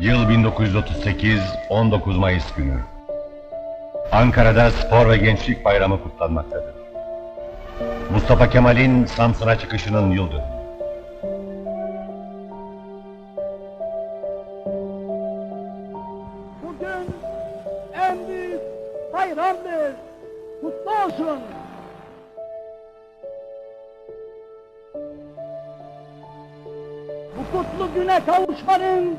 Yıl 1938, 19 Mayıs günü. Ankara'da Spor ve Gençlik Bayramı kutlanmaktadır. Mustafa Kemal'in Samsun'a çıkışının yıl dönümü. Bugün en büyük bayramdır. Kutlu olsun. Bu kutlu güne kavuşmanın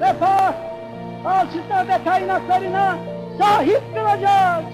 refah, hasıta ve kaynaklarına sahip kılacağız.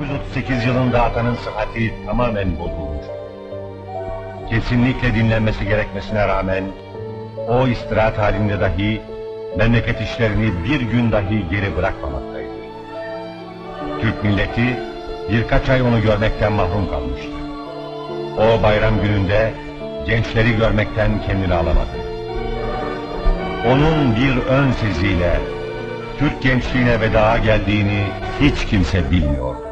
1938 yılında atanın sıhhati tamamen bozulmuş. Kesinlikle dinlenmesi gerekmesine rağmen o istirahat halinde dahi memleket işlerini bir gün dahi geri bırakmamaktaydı. Türk milleti birkaç ay onu görmekten mahrum kalmıştı. O bayram gününde gençleri görmekten kendini alamadı. Onun bir ön seziyle Türk gençliğine veda geldiğini hiç kimse bilmiyordu.